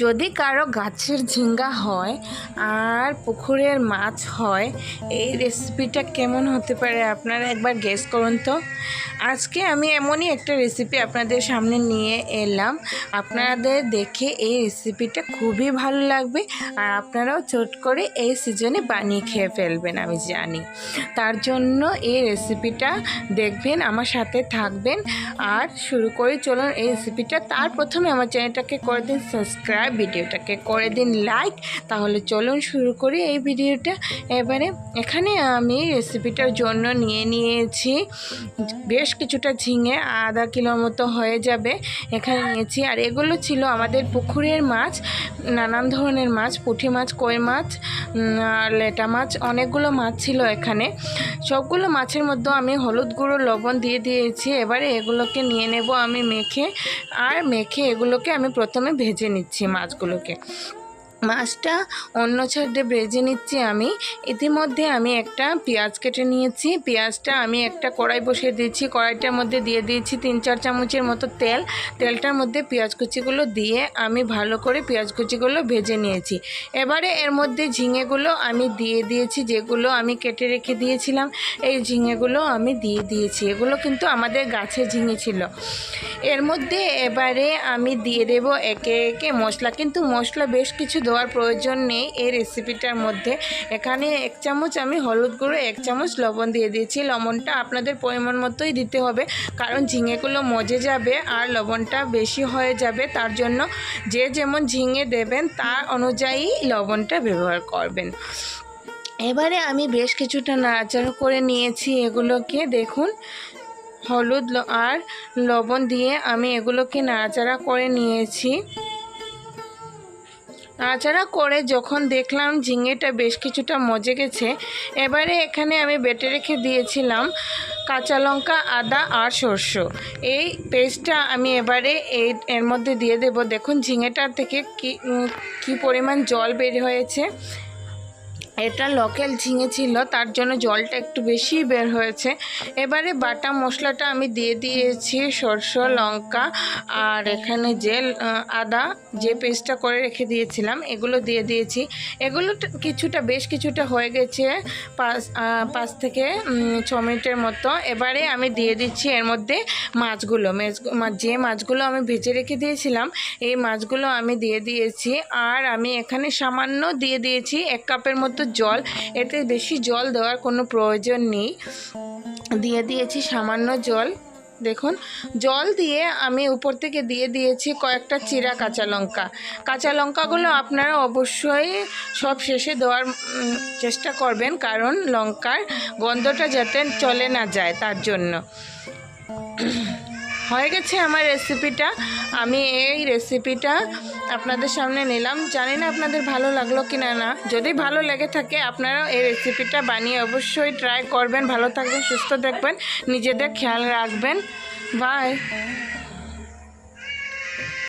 যদি কারও গাছের ঝিঙ্গা হয় আর পুকুরের মাছ হয়, এই রেসিপিটা কেমন হতে পারে আপনারা একবার গেস করুন তো। আজকে আমি এমনই একটা রেসিপি আপনাদের সামনে নিয়ে এলাম। আপনাদের দেখে এই রেসিপিটা খুবই ভালো লাগবে আর আপনারাও চট করে এই সিজনে বানিয়ে খেয়ে ফেলবেন, আমি জানি। তার জন্য এই রেসিপিটা দেখবেন, আমার সাথে থাকবেন। আর শুরু করে, চলুন এই রেসিপিটা তার প্রথমে আমার চ্যানেলটাকে করে দিন সাবস্ক্রাইব ভিডিওটাকে করে দিন লাইক তাহলে চলুন শুরু করি এই ভিডিওটা। এবারে এখানে আমি রেসিপিটার জন্য নিয়ে নিয়েছি। বেশ কিছুটা ঝিঙে, আধা কিলোর মতো হয়ে যাবে। এখানে নিয়েছি। আর এগুলো ছিল আমাদের পুকুরের মাছ। নানান ধরনের মাছ পুঁটি মাছ, কই মাছ আর লেটা মাছ, অনেকগুলো মাছ ছিল এখানে। সবগুলো মাছের মধ্যে আমি হলুদ গুঁড়ো, লবণ দিয়ে দিয়েছি। এবারে এগুলোকে নিয়ে নেব আমি মেখে। আর মেখে এগুলোকে আমি প্রথমে ভেজে নিচ্ছি মাছগুলোকে। মাছটা অন্য ছাড়ে ভেজে নিচ্ছি আমি। ইতিমধ্যে আমি একটা পেঁয়াজ কেটে নিয়েছি। পেঁয়াজটা আমি একটা কড়াই বসিয়ে দিয়েছি। কড়াইটার মধ্যে দিয়ে দিয়েছি তিন, চার চামচের মতো তেল। তেলটার মধ্যে পেঁয়াজ কুচিগুলো দিয়ে আমি ভালো করে পেঁয়াজ কুচিগুলো ভেজে নিয়েছি। এবারে এর মধ্যে ঝিঙেগুলো আমি দিয়ে দিয়েছি, যেগুলো আমি কেটে রেখে দিয়েছিলাম। এই ঝিঙেগুলো আমি দিয়ে দিয়েছি। এগুলো কিন্তু আমাদের গাছে ঝিঙে ছিল। এর মধ্যে এবারে আমি দিয়ে দেব একে একে মশলা। কিন্তু মশলা বেশ কিছু দেওয়ার প্রয়োজন নেই এই রেসিপিটার মধ্যে। এখানে এক চামচ আমি হলুদ গুঁড়ো, এক চামচ লবণ দিয়ে দিয়েছি। লবণটা আপনাদের পরিমাণ মতোই দিতে হবে, কারণ ঝিঙেগুলো মজে যাবে আর লবণটা বেশি হয়ে যাবে। তার জন্য যে যেমন ঝিঙে দেবেন, তার অনুযায়ী লবণটা ব্যবহার করবেন। এবারে আমি বেশ কিছুটা নাড়াচাড়া করে নিয়েছি এগুলোকে। দেখুন, হলুদ আর লবণ দিয়ে আমি এগুলোকে নাড়াচাড়া করে নিয়েছি। নাড়াচাড়া করে যখন দেখলাম ঝিঙেটা বেশ কিছুটা মজে গেছে, এবারে এখানে আমি বেটে রেখে দিয়েছিলাম কাঁচা লঙ্কা, আদা আর সর্ষ। এই পেস্টটা আমি এবারে এই, এর মধ্যে দিয়ে দেব। দেখুন ঝিঙেটার থেকে কি কি পরিমাণ জল বের হয়েছে। এটা লোকাল ঝিঙে ছিল, তার জন্য জলটা একটু বেশি বের হয়েছে। এবারে বাটা মশলাটা আমি দিয়ে দিয়েছি, সরষ, লঙ্কা আর এখানে যে আদা যে পেস্টটা করে রেখে দিয়েছিলাম, এগুলো দিয়ে দিয়েছি। এগুলো কিছুটা, বেশ কিছুটা হয়ে গেছে পাঁচ পাঁচ থেকে ছ মিনিটের মতো। এবারে আমি দিয়ে দিচ্ছি এর মধ্যে মাছগুলো। যে মাছগুলো আমি ভেজে রেখে দিয়েছিলাম, এই মাছগুলো আমি দিয়ে দিয়েছি। আর আমি এখানে সামান্য দিয়ে দিয়েছি এক কাপের মতো জল, এতে বেশি জল দেওয়ার কোনো প্রয়োজন নেই। দিয়ে দিয়েছি সামান্য জল। দেখুন, জল দিয়ে আমি উপর থেকে দিয়ে দিয়েছি কয়েকটা চিরা কাঁচা লঙ্কা। কাঁচা লঙ্কাগুলো আপনারা অবশ্যই সব শেষে দেওয়ার চেষ্টা করবেন, কারণ লঙ্কার গন্ধটা যাতে চলে না যায় তার জন্য। হয়ে গেছে আমার রেসিপিটা আমি এই রেসিপিটা আপনাদের সামনে নিলাম। জানি না আপনাদের ভালো লাগল কি না। না যদি ভালো লেগে থাকে, আপনারাও এই রেসিপিটা বানিয়ে অবশ্যই ট্রাই করবেন। ভালো থাকবেন, সুস্থ দেখবেন নিজেদের খেয়াল রাখবেন। বাই